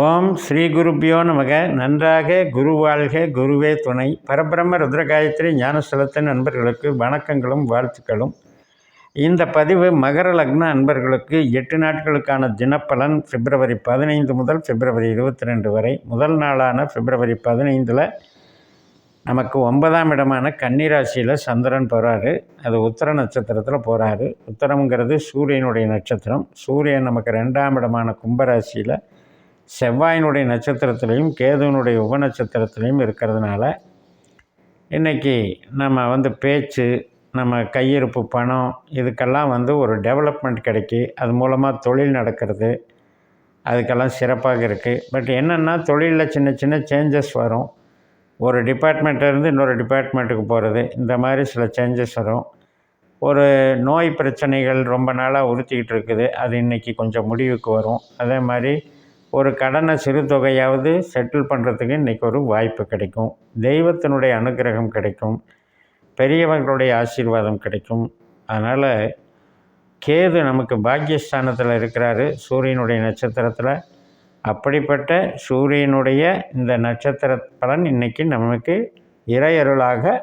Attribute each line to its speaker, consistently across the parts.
Speaker 1: ஓம் ஸ்ரீ குருப்பியோ நமக. நன்றாக குரு வாழ்க குருவே துணை. பரபிரம்ம ருத்ரகாயத்ரி ஞானஸ்தலத்தின் நண்பர்களுக்கு வணக்கங்களும் வாழ்த்துக்களும். இந்த பதிவு மகர லக்ன அன்பர்களுக்கு எட்டு நாட்களுக்கான தினப்பலன் பிப்ரவரி பதினைந்து முதல் பிப்ரவரி இருபத்தி ரெண்டு வரை. முதல் நாளான பிப்ரவரி பதினைந்தில் நமக்கு ஒன்பதாம் இடமான கன்னிராசியில் சந்திரன் போகிறாரு அது உத்தர நட்சத்திரத்தில் போகிறாரு உத்தரங்கிறது சூரியனுடைய நட்சத்திரம். சூரியன் நமக்கு ரெண்டாம் இடமான கும்பராசியில் செவ்வாயினுடைய நட்சத்திரத்திலையும் கேதுவனுடைய உப நட்சத்திரத்திலையும் இருக்கிறதுனால இன்றைக்கி நம்ம வந்து பேச்சு நம்ம கையிருப்பு பணம் இதுக்கெல்லாம் வந்து ஒரு டெவலப்மெண்ட் கிடைக்கி. அது மூலமாக தொழில் நடக்கிறது. அதுக்கெல்லாம் சிறப்பாக இருக்குது பட் என்னென்னா தொழிலில் சின்ன சின்ன சேஞ்சஸ் வரும். ஒரு டிபார்ட்மெண்ட்டிலேருந்து இன்னொரு டிபார்ட்மெண்ட்டுக்கு போகிறது இந்த மாதிரி சில சேஞ்சஸ் வரும். ஒரு நோய் பிரச்சனைகள் ரொம்ப நாளாக உறுத்திக்கிட்டு இருக்குது. அது இன்றைக்கி கொஞ்சம் முடிவுக்கு வரும். அதே மாதிரி ஒரு கடனை சிறு தொகையாவது செட்டில் பண்ணுறதுக்கு இன்றைக்கி ஒரு வாய்ப்பு கிடைக்கும். தெய்வத்தினுடைய அனுகிரகம் கிடைக்கும். பெரியவர்களுடைய ஆசீர்வாதம் கிடைக்கும். அதனால் கேது நமக்கு பாக்கியஸ்தானத்தில் இருக்கிறாரு. சூரியனுடைய நட்சத்திரத்தில் அப்படிப்பட்ட சூரியனுடைய இந்த நட்சத்திர பலன் இன்றைக்கி நமக்கு இறையருளாக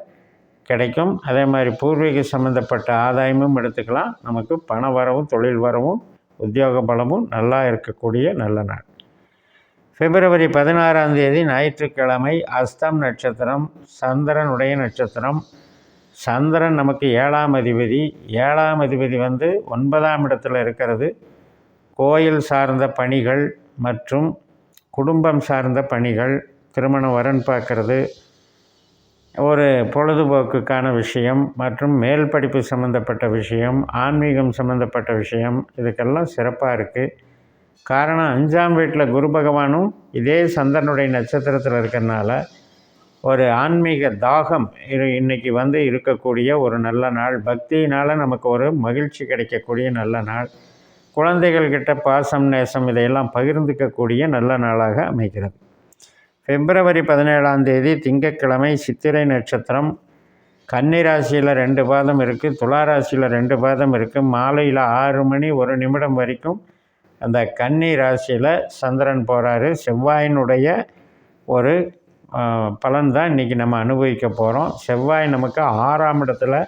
Speaker 1: கிடைக்கும். அதே மாதிரி பூர்வீக சம்மந்தப்பட்ட ஆதாயமும் எடுத்துக்கலாம். நமக்கு பண வரவும் தொழில் வரவும் உத்தியோக பலமும் நல்லா இருக்கக்கூடிய நல்ல நாள். பிப்ரவரி பதினாறாம் தேதி ஞாயிற்றுக்கிழமை அஸ்தம் நட்சத்திரம் சந்திரனுடைய நட்சத்திரம். சந்திரன் நமக்கு ஏழாம் அதிபதி. ஏழாம் அதிபதி வந்து ஒன்பதாம் இடத்துல இருக்கிறது. கோயில் சார்ந்த பணிகள் மற்றும் குடும்பம் சார்ந்த பணிகள் திருமண வரன் பார்க்கறது. ஒரு பொழுதுபோக்குக்கான விஷயம் மற்றும் மேல் படிப்பு சம்மந்தப்பட்ட விஷயம் ஆன்மீகம் சம்மந்தப்பட்ட விஷயம் இதுக்கெல்லாம் சிறப்பாக இருக்குது காரணம் அஞ்சாம் வீட்டில் குரு பகவானும் இதே சந்திரனுடைய நட்சத்திரத்தில் இருக்கிறனால ஒரு ஆன்மீக தாகம் இரு வந்து இருக்கக்கூடிய ஒரு நல்ல நாள். பக்தியினால் நமக்கு ஒரு மகிழ்ச்சி கிடைக்கக்கூடிய நல்ல நாள். குழந்தைகள்கிட்ட பாசம் நேசம் இதையெல்லாம் பகிர்ந்துக்கக்கூடிய நல்ல நாளாக அமைகிறது. பிப்ரவரி பதினேழாம் தேதி திங்கட்கிழமை சித்திரை நட்சத்திரம். கன்னிராசியில் ரெண்டு பாதம் இருக்குது துளாராசியில் ரெண்டு பாதம் இருக்குது மாலையில் ஆறு மணி ஒரு நிமிடம் வரைக்கும் அந்த கன்னி ராசியில் சந்திரன் போகிறாரு செவ்வாயினுடைய ஒரு பலன் தான் இன்றைக்கி நம்ம அனுபவிக்க போகிறோம் செவ்வாய் நமக்கு ஆறாம் இடத்துல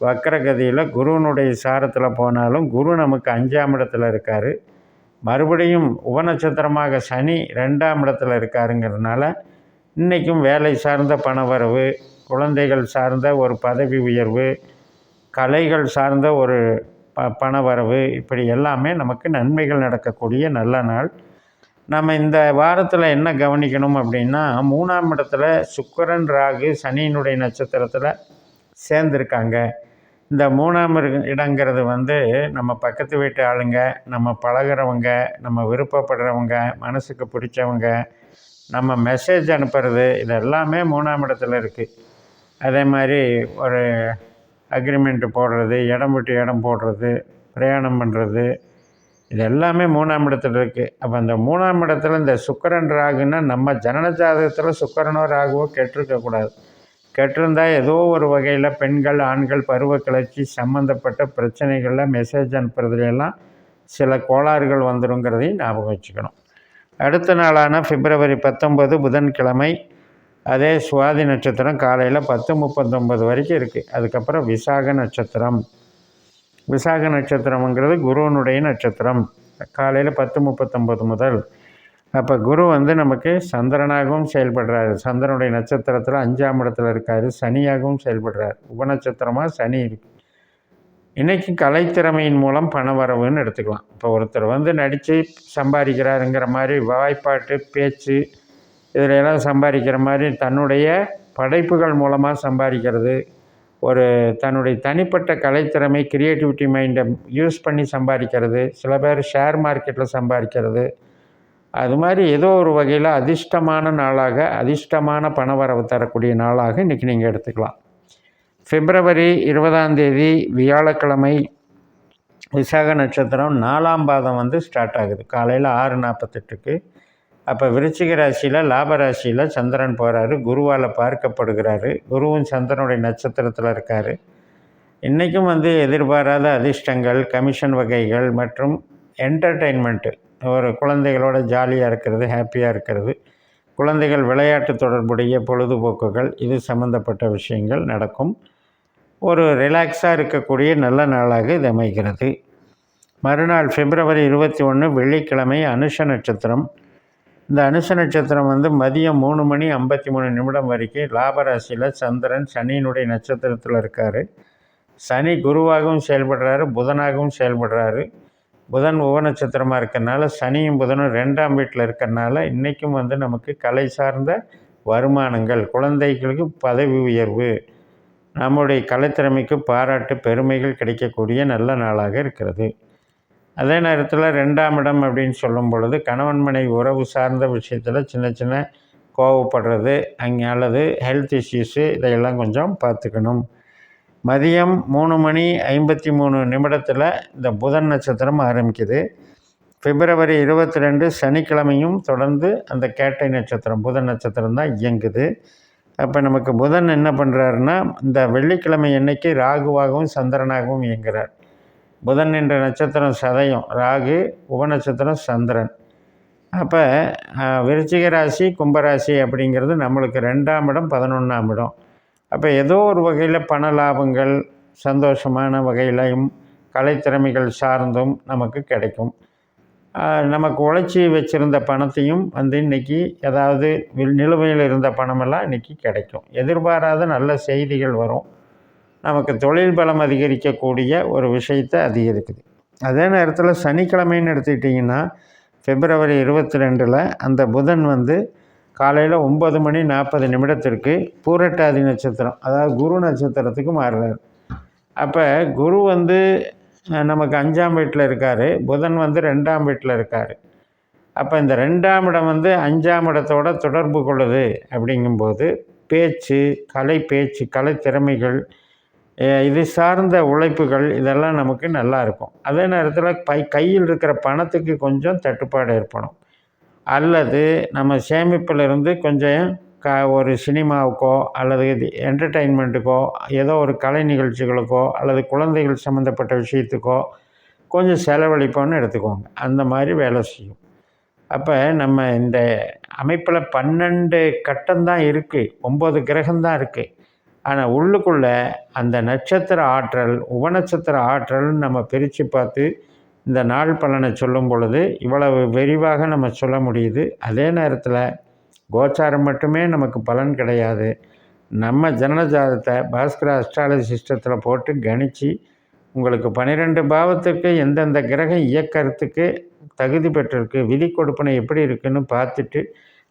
Speaker 1: வக்கரகதியில் குருவனுடைய சாரத்தில் போனாலும் குரு நமக்கு அஞ்சாம் இடத்துல இருக்கார். மறுபடியும் உபநட்சத்திரமாக சனி ரெண்டாம் இடத்துல இருக்காருங்கிறதுனால இன்றைக்கும் வேலை சார்ந்த பணவரவு குழந்தைகள் சார்ந்த ஒரு பதவி உயர்வு கலைகள் சார்ந்த ஒரு ப பணவரவு இப்படி எல்லாமே நமக்கு நன்மைகள் நடக்கக்கூடிய நல்ல நாள். நம்ம இந்த வாரத்தில் என்ன கவனிக்கணும் அப்படின்னா மூணாம் இடத்துல சுக்கரன் ராகு சனியினுடைய நட்சத்திரத்தில் சேர்ந்துருக்காங்க. இந்த மூணாம் இடங்கிறது வந்து நம்ம பக்கத்து வீட்டு ஆளுங்க நம்ம பழகிறவங்க நம்ம விருப்பப்படுறவங்க மனசுக்கு பிடிச்சவங்க நம்ம மெசேஜ் அனுப்புறது இது எல்லாமே மூணாம் இடத்துல இருக்குது அதே மாதிரி ஒரு அக்ரிமெண்ட்டு போடுறது இடம் விட்டு இடம் போடுறது பிரயாணம் பண்ணுறது இது எல்லாமே மூணாம் இடத்துல இருக்குது அப்போ அந்த மூணாம் இடத்துல இந்த சுக்கரன் ராகுன்னா நம்ம ஜனன ஜாதகத்தில் சுக்கரனோ ராகுவோ கெட்டிருக்கக்கூடாது கெட்டிருந்தால் ஏதோ ஒரு வகையில் பெண்கள் ஆண்கள் பருவ கிளர்ச்சி சம்மந்தப்பட்ட பிரச்சனைகளில் மெசேஜ் அனுப்புறதுலாம் சில கோளாறுகள் வந்துருங்கிறதையும் ஞாபகம் வச்சுக்கணும். அடுத்த நாளான பிப்ரவரி பத்தொம்பது புதன்கிழமை அதே சுவாதி நட்சத்திரம் காலையில் பத்து முப்பத்தொம்பது வரைக்கும் இருக்குது அதுக்கப்புறம் விசாக நட்சத்திரம். விசாக நட்சத்திரம்ங்கிறது குருவனுடைய நட்சத்திரம். காலையில் பத்து முப்பத்தொம்பது முதல். அப்போ குரு வந்து நமக்கு சந்திரனாகவும் செயல்படுறாரு. சந்திரனுடைய நட்சத்திரத்தில் அஞ்சாம் இடத்துல இருக்கார். சனியாகவும் செயல்படுறார். உபநட்சத்திரமாக சனி இருக்கு. இன்றைக்கி கலைத்திறமையின் மூலம் பண வரவுன்னு எடுத்துக்கலாம். இப்போ ஒருத்தர் வந்து நடித்து சம்பாதிக்கிறாருங்கிற மாதிரி வாய்ப்பாட்டு பேச்சு இதில் எல்லாம் சம்பாதிக்கிற மாதிரி தன்னுடைய படைப்புகள் மூலமாக சம்பாதிக்கிறது. ஒரு தன்னுடைய தனிப்பட்ட கலைத்திறமை க்ரியேட்டிவிட்டி மைண்டை யூஸ் பண்ணி சம்பாதிக்கிறது. சில பேர் ஷேர் மார்க்கெட்டில் சம்பாதிக்கிறது. அது மாதிரி ஏதோ ஒரு வகையில் அதிர்ஷ்டமான நாளாக அதிர்ஷ்டமான பணவரவு தரக்கூடிய நாளாக இன்றைக்கி நீங்கள் எடுத்துக்கலாம். பிப்ரவரி இருபதாம் தேதி வியாழக்கிழமை விசாக நட்சத்திரம் நாலாம் பாதம் வந்து ஸ்டார்ட் ஆகுது. காலையில் ஆறு நாற்பத்தெட்டுக்கு அப்போ விருச்சிக ராசியில் லாபராசியில் சந்திரன் போகிறாரு குருவால் பார்க்கப்படுகிறாரு. குருவும் சந்திரனுடைய நட்சத்திரத்தில் இருக்கார். இன்றைக்கும் வந்து எதிர்பாராத அதிர்ஷ்டங்கள் கமிஷன் வகைகள் மற்றும் என்டர்டெயின்மெண்ட்டு ஒரு குழந்தைகளோட ஜாலியாக இருக்கிறது ஹாப்பியாக இருக்கிறது. குழந்தைகள் விளையாட்டு தொடர்புடைய பொழுதுபோக்குகள் இது சம்மந்தப்பட்ட விஷயங்கள் நடக்கும். ஒரு ரிலாக்ஸாக இருக்கக்கூடிய நல்ல நாளாக இது அமைகிறது. மறுநாள் பிப்ரவரி இருபத்தி ஒன்று வெள்ளிக்கிழமை அனுஷ நட்சத்திரம். இந்த அனுச நட்சத்திரம் வந்து மதியம் மூணு மணி ஐம்பத்தி மூணு நிமிடம் வரைக்கும் லாபராசியில் சந்திரன் சனியினுடைய நட்சத்திரத்தில் இருக்கார். சனி குருவாகவும் செயல்படுறாரு புதனாகவும் செயல்படுறாரு. புதன் உப நட்சத்திரமாக இருக்கிறனால சனியும் புதனும் ரெண்டாம் வீட்டில் இருக்கிறனால இன்றைக்கும் வந்து நமக்கு கலை சார்ந்த வருமானங்கள் குழந்தைகளுக்கு பதவி உயர்வு நம்முடைய கலைத்திறமைக்கு பாராட்டு பெருமைகள் கிடைக்கக்கூடிய நல்ல நாளாக இருக்கிறது. அதே நேரத்தில் ரெண்டாம் இடம் அப்படின்னு சொல்லும் பொழுது கணவன் மனைவி உறவு சார்ந்த விஷயத்தில் சின்ன சின்ன கோவப்படுறது அங்கே அல்லது ஹெல்த் இஷ்யூஸு இதையெல்லாம் கொஞ்சம் பார்த்துக்கணும். மதியம் மூணு மணி ஐம்பத்தி மூணு நிமிடத்தில் இந்த புதன் நட்சத்திரம் ஆரம்பிக்குது. பிப்ரவரி இருபத்தி ரெண்டு சனிக்கிழமையும் தொடர்ந்து அந்த கேட்டை நட்சத்திரம் புதன் நட்சத்திரம் தான் இயங்குது. அப்போ நமக்கு புதன் என்ன பண்ணுறாருன்னா இந்த வெள்ளிக்கிழமை அன்னைக்கு ராகுவாகவும் சந்திரனாகவும் இயங்குகிறார் புதன் என்ற நட்சத்திரம் சதயம் ராகு உபநட்சத்திரம் சந்திரன். அப்போ விருச்சிக ராசி கும்பராசி அப்படிங்கிறது நம்மளுக்கு ரெண்டாம் இடம் பதினொன்றாம் இடம். அப்போ ஏதோ ஒரு வகையில் பண லாபங்கள் சந்தோஷமான வகையிலையும் கலைத்திறமைகள் சார்ந்தும் நமக்கு கிடைக்கும். நமக்கு உழைச்சி வச்சுருந்த பணத்தையும் வந்து இன்றைக்கி ஏதாவது நிலுவையில் இருந்த பணமெல்லாம் இன்றைக்கி கிடைக்கும். எதிர்பாராத நல்ல செய்திகள் வரும். நமக்கு தொழில் பலம் அதிகரிக்கக்கூடிய ஒரு விஷயத்தை அதிகரிக்குது. அதே நேரத்தில் சனிக்கிழமைன்னு எடுத்துக்கிட்டிங்கன்னா பிப்ரவரி இருபத்தி ரெண்டில் அந்த புதன் வந்து காலையில் ஒம்பது மணி நாற்பது நிமிடத்திற்கு பூரட்டாதி நட்சத்திரம் அதாவது குரு நட்சத்திரத்துக்கு மாறுறார். அப்போ குரு வந்து நமக்கு அஞ்சாம் வீட்டில் இருக்கார் புதன் வந்து ரெண்டாம் வீட்டில் இருக்கார். அப்போ இந்த ரெண்டாம் இடம் வந்து அஞ்சாம் இடத்தோட தொடர்பு கொள்ளுது அப்படிங்கும்போது பேச்சு கலை பேச்சு கலை திறமைகள் இது சார்ந்த உழைப்புகள் இதெல்லாம் நமக்கு நல்லா இருக்கும். அதே நேரத்தில் பை கையில் இருக்கிற பணத்துக்கு கொஞ்சம் தட்டுப்பாடு ஏற்படும். அல்லது நம்ம சேமிப்பில் இருந்து கொஞ்சம் க ஒரு சினிமாவுக்கோ அல்லது இது என்டர்டெயின்மெண்ட்டுக்கோ ஏதோ ஒரு கலை நிகழ்ச்சிகளுக்கோ அல்லது குழந்தைகள் சம்மந்தப்பட்ட விஷயத்துக்கோ கொஞ்சம் செலவழிப்போன்னு எடுத்துக்கோங்க. அந்த மாதிரி வேலை செய்யும். அப்போ நம்ம இந்த அமைப்பில் பன்னெண்டு கட்டம்தான் இருக்குது ஒம்பது கிரகம்தான் இருக்குது ஆனால் உள்ளுக்குள்ளே அந்த நட்சத்திர ஆற்றல் உபநட்சத்திர ஆற்றல்னு நம்ம பிரித்து பார்த்து இந்த நாள் பலனை சொல்லும் பொழுது இவ்வளவு விரிவாக நம்ம சொல்ல முடியுது. அதே நேரத்தில் கோச்சாரம் மட்டுமே நமக்கு பலன் கிடையாது. நம்ம ஜனனஜாதத்தை பாஸ்கர அஸ்ட்ராலஜி சிஸ்டத்தில் போட்டு கணித்து உங்களுக்கு பன்னிரெண்டு பாவத்துக்கு எந்தெந்த கிரகம் இயக்கறதுக்கு தகுதி பெற்றிருக்கு விதி கொடுப்பனை எப்படி இருக்குன்னு பார்த்துட்டு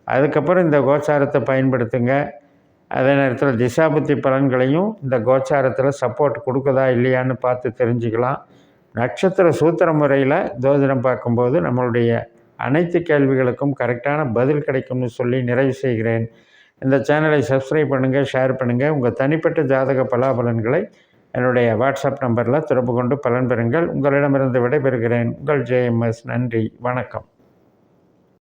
Speaker 1: அதுக்கப்புறம் இந்த கோச்சாரத்தை பயன்படுத்துங்க. அதே நேரத்தில் திசாபுத்தி பலன்களையும் இந்த கோச்சாரத்தில் சப்போர்ட் கொடுக்குதா இல்லையான்னு பார்த்து தெரிஞ்சுக்கலாம். நட்சத்திர சூத்திர முறையில் ஜோதிடம் பார்க்கும்போது நம்மளுடைய அனைத்து கேள்விகளுக்கும் கரெக்டான பதில் கிடைக்கும்னு சொல்லி நிறைவு செய்கிறேன். இந்த சேனலை சப்ஸ்கிரைப் பண்ணுங்கள் ஷேர் பண்ணுங்கள் உங்கள் தனிப்பட்ட ஜாதக பலாபலன்களை என்னுடைய வாட்ஸ்அப் நம்பரில் தொடர்பு கொண்டு பலன் பெறுங்கள். உங்களிடமிருந்து விடைபெறுகிறேன். உங்கள் ஜேஎம்எஸ் நன்றி. வணக்கம்.